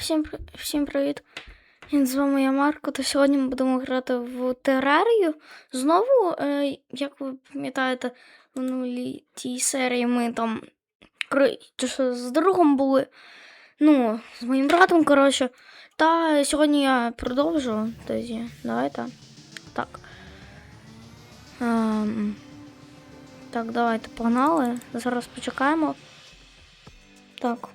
Всім, всім привіт! З вами я Марко, та сьогодні ми будемо грати в терарію. Знову, е, як ви пам'ятаєте, в минулій тій серії ми там коротше, з другом були. Ну, з моїм братом, коротше. Та сьогодні я продовжу. Тоді, давайте. Так. Ем, так, давайте погнали. Зараз почекаємо. Так.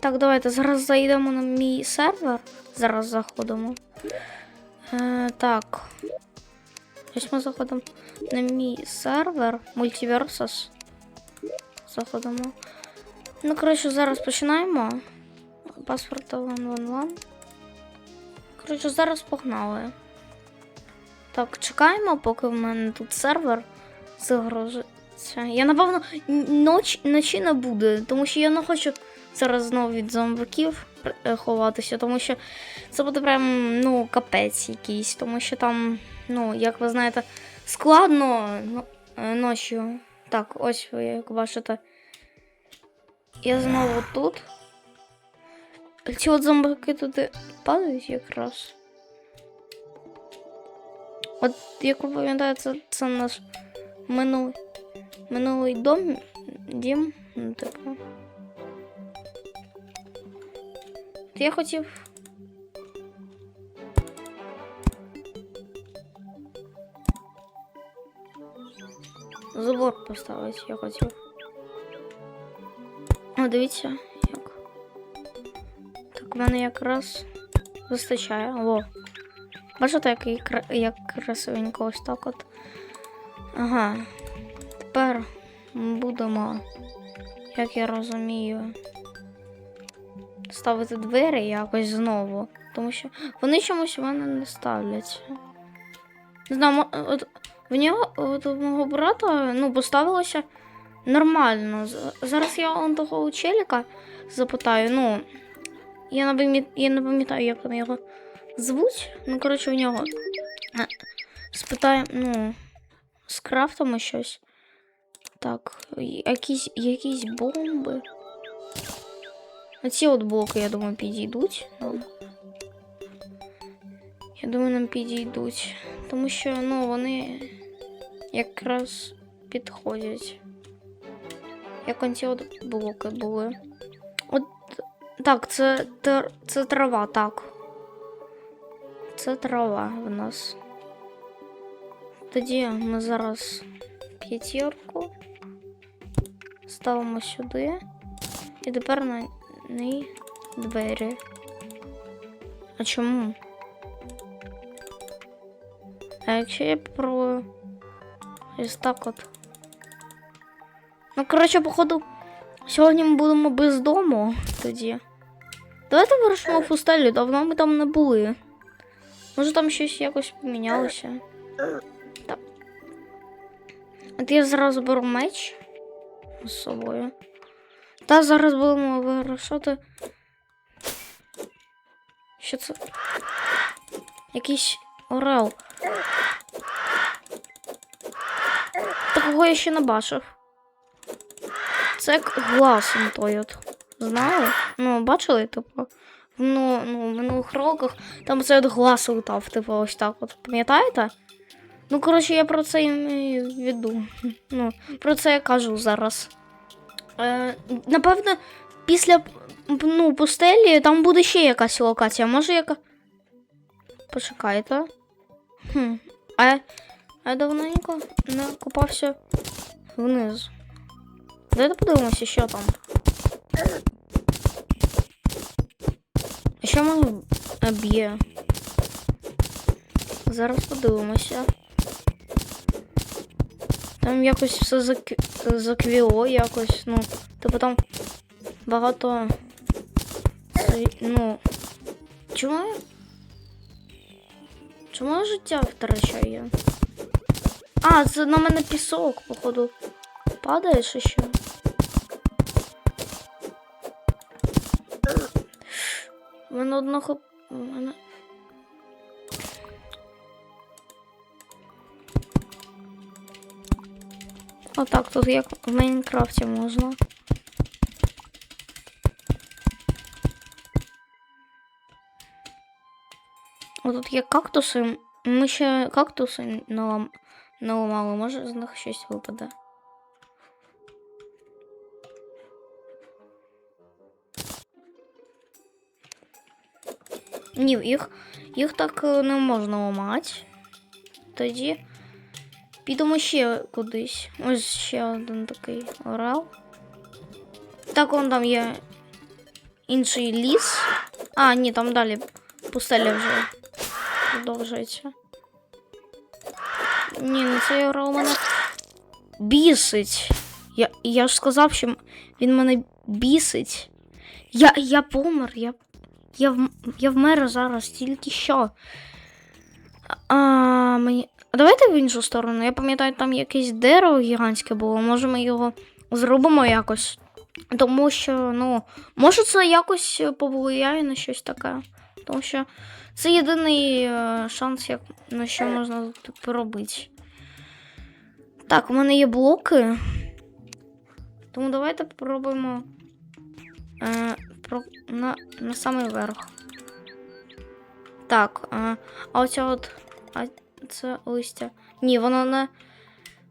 Так, давайте зараз зайдемо на мій сервер. Зараз заходимо. Е, так. Ось ми заходимо на мій сервер Multiversus. Заходимо. Ну, коротше, зараз починаємо. Паспорт 111. Коротше, зараз погнали. Так, чекаємо, поки в мене тут сервер загрузиться. Я, напевно, ноч, ночі не буде, тому що я не хочу зараз знову від зомбаків е, ховатися, тому що це буде прям ну, капець якийсь, тому що там, ну, як ви знаєте, складно ну, е, ночі. Так, ось ви як бачите. Я знову тут. Ці от зомбаки туди падають якраз. От, як ви пам'ятаєте, це, це наш минулий, минулий дом, дім, ну, типу. Я хотів. Забор поставити я хотів. О, дивіться, як. Так, в мене якраз вистачає. О. Бачите, який як красивенько ось так от. Ага. Тепер будемо, як я розумію, ставити двері якось знову. Тому що вони чомусь в мене не ставляться. Не знаю, от в нього, от у мого брата, ну, поставилося нормально. Зараз я он того челіка запитаю, ну. Я не, пам'ятаю, як там його звуть. Ну, коротше, в нього. е, Спитаю, ну, скрафтимо щось. Так, якісь, якісь бомби. Оці от блоки, я думаю, підійдуть. нам. Я думаю, нам підійдуть. Тому що, ну, вони якраз підходять. Як он ці от блоки були. От так, це, це трава, так. Це трава в нас. Тоді ми зараз п'ятірку ставимо сюди. І тепер на неї двері. А чому? А якщо я попробую ось так от. Ну, коротше, походу, сьогодні ми будемо без дому тоді. Давайте вирушимо в пустелі, давно ми там не були. Може там щось якось помінялося. Так. От я зразу беру меч з собою. Та зараз будемо вирушати. Що це? Якийсь орел. Такого я ще не бачив. Це он той от. Знали? Ну, бачили, типу. Ну, ну, в минулих роках там цей от глаз летав, типу, ось так от. Пам'ятаєте? Ну, коротше, я про це і маю в. Ну, про це я кажу зараз. Е, напевно, після ну, пустелі там буде ще якась локація. Може яка. Почекайте. Хм. А, я- а я давненько не купався вниз. Давайте подивимося, що там. Що мене б'є? Зараз подивимося. Там якось все зак... заквіло якось, ну, типу там багато. Ну. Чому? Чому життя втрачаю? А, це на мене пісок, походу. Падає чи що? У мене одного. У мене... Отак тут як в Майнкрафті можна. Отут є кактуси. Ми ще кактуси налам... наламали, може з них щось випаде. Ні, їх їх так е, не можна ламати. Тоді підемо ще кудись. Ось ще один такий орел. Так, вон там є інший ліс. А, ні, там далі пустеля вже продовжується. Ні, ну цей орел мене бісить. Я, я ж сказав, що він мене бісить. Я, я помер, я, я, в- я вмер зараз тільки що. А, мені... а Давайте в іншу сторону. Я пам'ятаю, там якесь дерево гігантське було. Може, ми його зробимо якось. Тому що, ну, може, це якось повлияє на щось таке. Тому що це єдиний е, шанс, як, на що можна тут поробити. Так, у мене є блоки. Тому давайте попробуємо е, про, на, на самий верх. Так, е, а оця от. А це листя. Ні, воно не.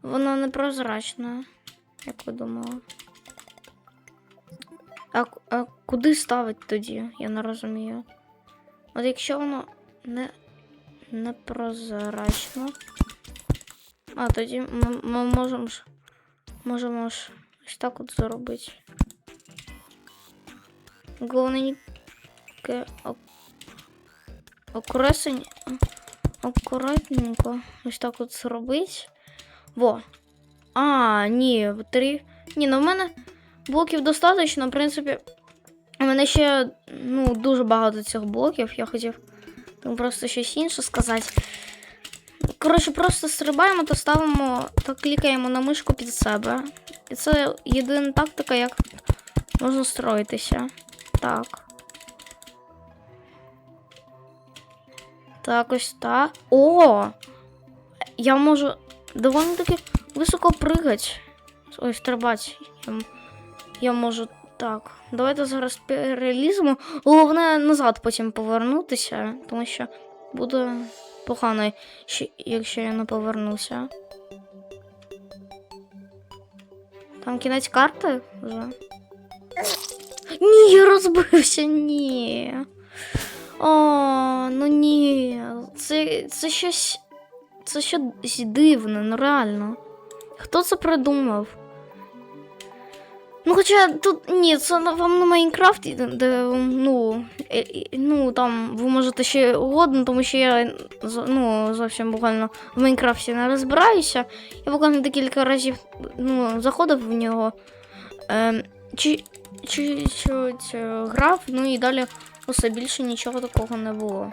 Воно не прозрачне, як ви думали. А, а куди ставити тоді? Я не розумію. От якщо воно не, не прозрачно. А, тоді ми, ми можемо ж. Можемо ж ось так от зробити. Головненьке ак- акуресень. Акуратненько. Ось так от зробити. Во. А, ні, три. Ні, ну в мене блоків достатньо, в принципі. У мене ще ну, дуже багато цих блоків. Я хотів там просто щось інше сказати. Коротше, просто стрибаємо та ставимо та клікаємо на мишку під себе. І це єдина тактика, як можна строїтися. Так. Так, ось так. О! Я можу доволі таки високо пригати. Ой, стрибати. Я, я можу так. Давайте зараз переліземо. Головне назад потім повернутися, тому що буде погано, якщо я не повернуся. Там кінець карти вже. Ні, я розбився, ні. О, ну ні. Це, це щось. Це щось дивне, ну реально. Хто це придумав? Ну, хоча тут ні, це вам на Майнкрафті, де, ну, е, е, ну там ви можете ще угодно, тому що я ну, зовсім буквально в Майнкрафті не розбираюся. Я буквально декілька разів ну, заходив в нього. Ем, чи, чи, чуть е, грав, ну і далі усе більше нічого такого не було.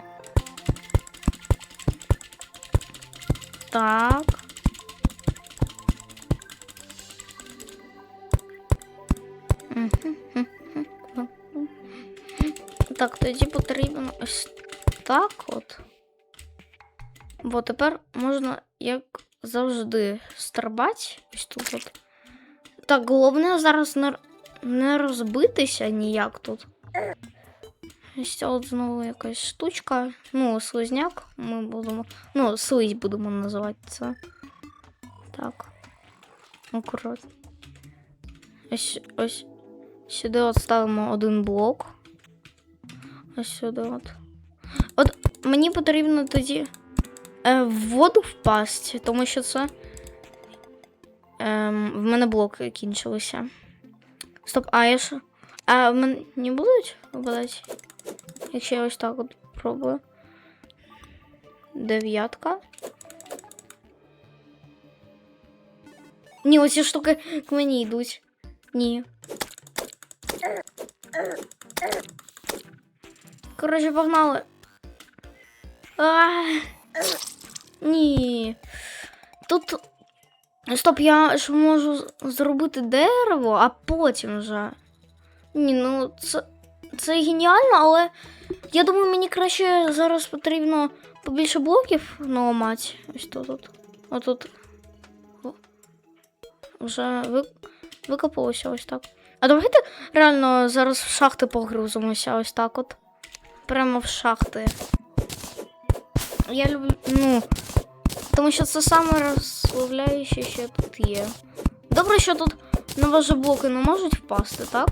Так. Так, тоді потрібно ось так от. Бо тепер можна, як завжди, стрибати. Ось тут от. Так, головне зараз не, розбитися ніяк тут. Ось от знову якась штучка. Ну, слизняк. Ми будемо. Ну, слизь будемо називати це. Так. Акуратно. Ось, ось сюди от ставимо один блок. Ось сюди от. От мені потрібно тоді е, в воду впасти, тому що це. Ем, в мене блоки кінчилися. Стоп, а я що? А в мене не будуть випадати? Якщо я ось так от пробую. Дев'ятка. Ні, оці штуки к мені йдуть. Ні. Коротше, погнали. А, ні. Тут. Стоп, я ж можу з- зробити дерево, а потім вже. Ні, ну це, Це геніально, але я думаю, мені краще зараз потрібно побільше блоків наламати. Ось тут. От. Отут. Вже ви... викопалося ось так. А давайте реально зараз в шахти погрузимося ось так от. Прямо в шахти. Я люблю. Ну. Тому що це саме розслабляюче, що тут є. Добре, що тут на ваші блоки не можуть впасти, так?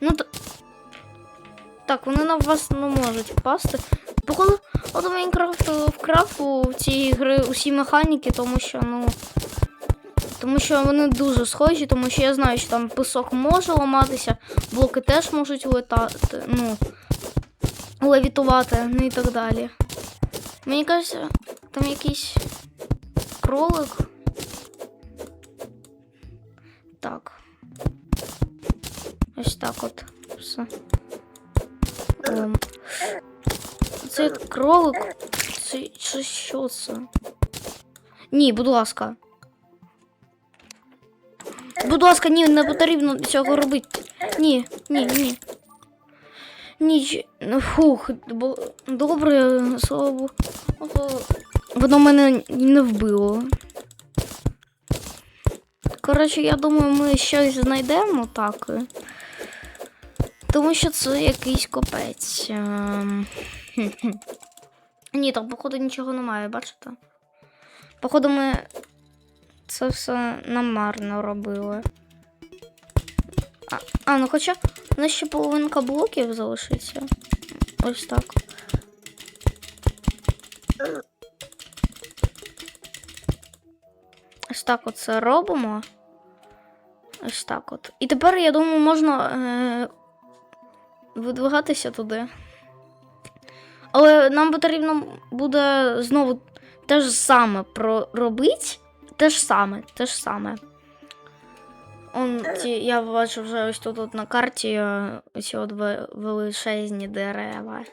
Ну т... Так, вони на вас не можуть впасти. Походу, от у Майнкрафту вкрав у цієї гри усі механіки, тому що, ну. Тому що вони дуже схожі, тому що я знаю, що там пісок може ламатися, блоки теж можуть летати, ну, левітувати, ну і так далі. Мені кажеться, там якийсь кролик. Так. Ось так от. Все. Це кролик. Це, це що це? Ні, будь ласка. Будь ласка, ні, не потрібно цього робити. Ні, ні, ні. Ніч. ну, Фух, бо- добре, слава Богу. Воно мене не вбило. Коротше, я думаю, ми щось знайдемо так. Тому що це якийсь копець. Ем. Ні, там, походу, нічого немає, бачите? Походу, ми це все намарно робили. А, ну хоча у нас ще половинка блоків залишиться. Ось так. Ось так от це робимо. Ось так от. І тепер, я думаю, можна е- видвигатися туди. Але нам потрібно буде знову те ж саме проробити. Те ж саме, те ж саме. Он, ті, я бачу вже ось тут от на карті е, ці от величезні дерева.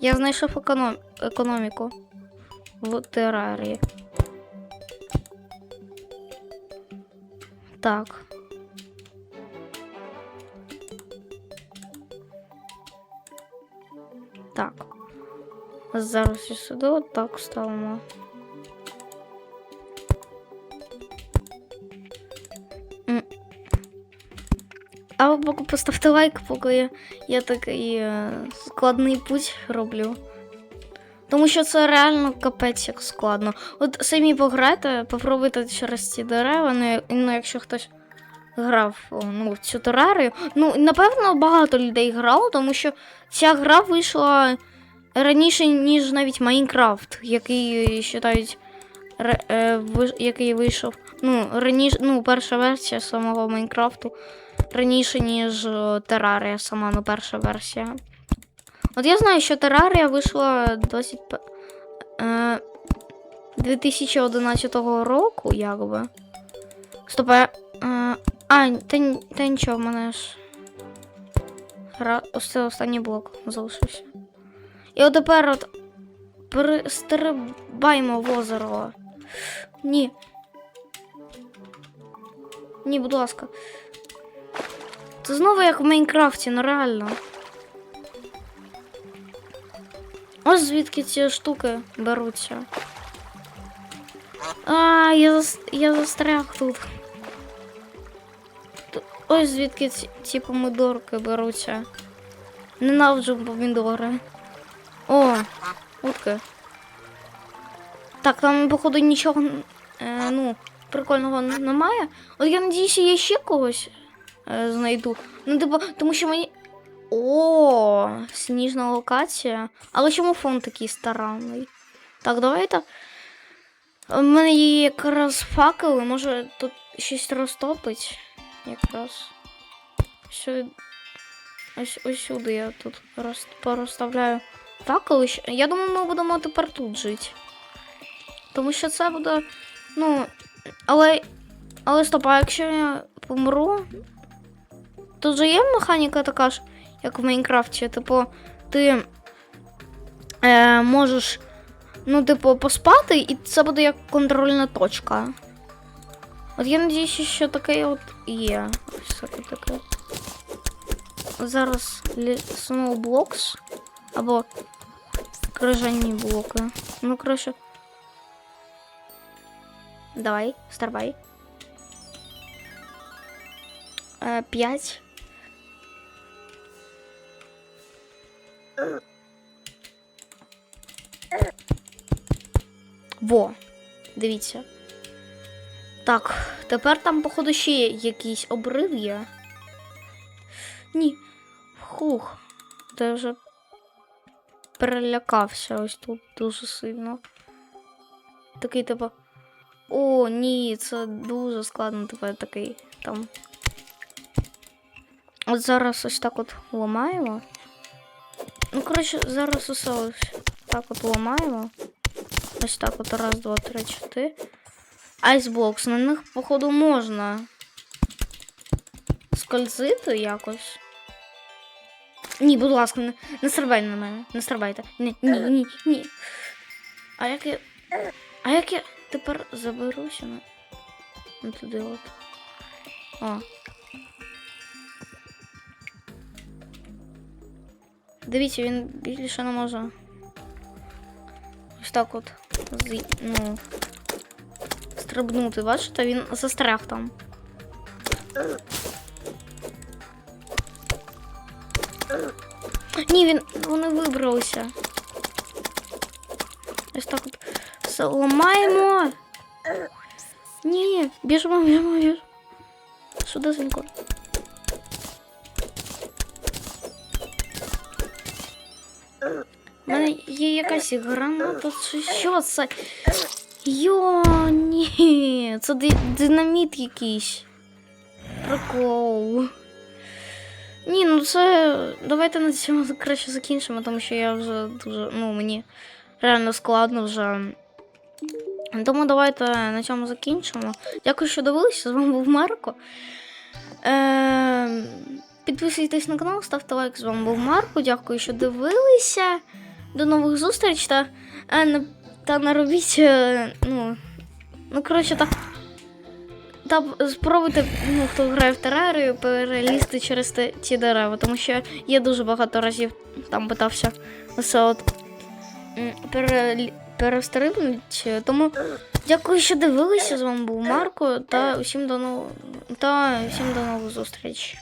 Я знайшов економ... економіку в терарії. Так. Зараз і сюди отак ставимо. А ви поки поставте лайк, поки я, я такий е, складний путь роблю. Тому що це реально капець як складно. От самі пограйте, попробуйте через ці дерева, ну, ну якщо хтось грав ну, в цю терарію. Ну, напевно, багато людей грало, тому що ця гра вийшла раніше, ніж навіть Майнкрафт, який вважають, е, який вийшов. Ну, раніше, ну, перша версія самого Майнкрафту раніше, ніж е, Терарія, сама ну, перша версія. От я знаю, що Терарія вийшла 20... Е, 2011 року, якби. Стоп, е, а та, та нічого, в мене ж. Ось це останній блок залишився. І от тепер от перестрибаємо в озеро. Ні. Ні, будь ласка. Це знову як в Майнкрафті, ну реально. Ось звідки ці штуки беруться. А, я, зас... я застряг тут. Ось звідки ці, ці помидорки беруться. Ненавиджу помідори. О, утки. Так, там, походу, нічого е, ну, прикольного немає. От я надіюся, я ще когось е, знайду. Ну, типу, тому що мені. О, сніжна локація. Але чому фон такий старанний? Так, давайте. У мене є якраз факели, може тут щось розтопить. Якраз. Ось ось сюди я тут роз, порозставляю Щ- Я думаю, ми будемо тепер тут жити. Тому що це буде. Ну. Але. Але стоп, а якщо я помру. Тут же є механіка така ж, як в Майнкрафті. Типу, ти е, можеш, ну, типу, поспати, і це буде як контрольна точка. От я надіюся, що таке от є. Ось таке. Зараз Snowblocks або крижані блоки. Ну, коротше. Давай, стрибай. Е, П'ять. Во, дивіться. Так, тепер там, походу, ще якийсь обрив є. Ні. Хух. Я вже перелякався ось тут дуже сильно. Такий, типу. О, ні, це дуже складно, тепер такий там. От зараз ось так от ламаємо. Ну, коротше, зараз усе ось так от ламаємо. Ось так от раз, два, три, чотири. Айсбокс, на них, походу, можна скользити якось. Ні, будь ласка, не, не стрибай на мене. Не стрибайте. Ні, ні, ні, ні. А як я. А як я тепер заберуся на. на туди от. О. Дивіться, він більше не може. Ось так от. З... Ну. Стрибнути, бачите, він застряг там. Ні, він вони вибралися. Ось так от все ламаємо. Ні, біжимо, біжимо, біжимо. Сюди зенько. У мене є якась граната, що це? Йо, ні, це ди- динаміт якийсь. Прикол. Ні, ну це. Давайте на цьому краще закінчимо, тому що я вже дуже. Ну, мені реально складно вже. Тому давайте на цьому закінчимо. Дякую, що дивилися. З вами був Марко. Е, підписуйтесь на канал, ставте лайк. З вами був Марко. Дякую, що дивилися. До нових зустріч та, е, та не робіть. е, Ну, ну коротше, так. Та спробуйте, ну, хто грає в терарію, перелізти через ті дерева, тому що я дуже багато разів там питався все от перестрибнути. Тому дякую, що дивилися. З вами був Марко та усім до нового та всім до нових зустріч.